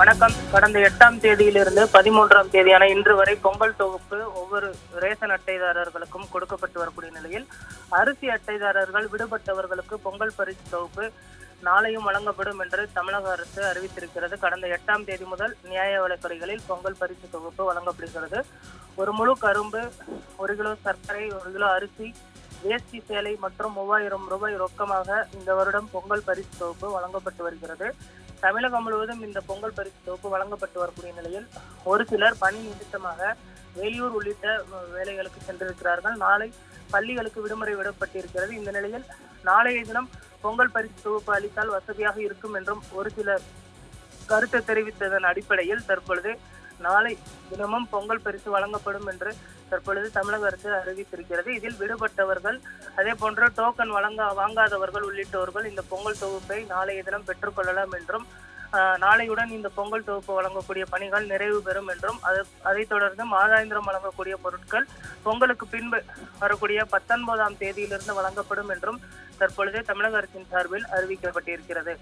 வணக்கம். கடந்த எட்டாம் தேதியிலிருந்து பதிமூன்றாம் தேதியான இன்று வரை பொங்கல் தொகுப்பு ஒவ்வொரு ரேஷன் அட்டைதாரர்களுக்கும் கொடுக்கப்பட்டு வரக்கூடிய நிலையில் அரிசி அட்டைதாரர்கள் விடுபட்டவர்களுக்கு பொங்கல் பரிசு தொகுப்பு நாளையும் வழங்கப்படும் என்று தமிழக அரசு அறிவித்திருக்கிறது. கடந்த எட்டாம் தேதி முதல் நியாய விலைக்கடைகளில் பொங்கல் பரிசு தொகுப்பு வழங்கப்படுகிறது. ஒரு முழு கரும்பு ஒரு கிலோ சர்க்கரை ஒரு கிலோ அரிசி வேஷ்டி சேலை மற்றும் மூவாயிரம் ரூபாய் ரொக்கமாக இந்த வருடம் பொங்கல் பரிசு தொகுப்பு வழங்கப்பட்டு வருகிறது. தமிழகம் முழுவதும் இந்த பொங்கல் பரிசு தொகுப்பு வழங்கப்பட்டு வரக்கூடிய நிலையில் ஒரு சிலர் பணி நிமித்தமாக வெளியூர் உள்ளிட்ட வேலைகளுக்கு சென்றிருக்கிறார்கள். நாளை பள்ளிகளுக்கு விடுமுறை விடப்பட்டிருக்கிறது. இந்த நிலையில் நாளைய தினம் பொங்கல் பரிசு தொகுப்பு அளித்தால் வசதியாக இருக்கும் என்றும் ஒரு சிலர் கருத்து தெரிவித்ததன் அடிப்படையில் தற்பொழுது நாளை தினமும் பொங்கல் பரிசு வழங்கப்படும் என்று தற்பொழுது தமிழக அரசு அறிவித்திருக்கிறது. இதில் விடுபட்டவர்கள் அதே போன்ற டோக்கன் வழங்க வாங்காதவர்கள் உள்ளிட்டவர்கள் இந்த பொங்கல் தொகுப்பை நாளைய தினம் பெற்றுக்கொள்ளலாம் என்றும் நாளையுடன் இந்த பொங்கல் தொகுப்பு வழங்கக்கூடிய பணிகள் நிறைவு பெறும் என்றும் அது அதைத் தொடர்ந்து மாதாந்திரம் வழங்கக்கூடிய பொருட்கள் பொங்கலுக்கு பின்பு வரக்கூடிய பத்தொன்பதாம் தேதியிலிருந்து வழங்கப்படும் என்றும் தற்பொழுது தமிழக அரசின் சார்பில் அறிவிக்கப்பட்டிருக்கிறது.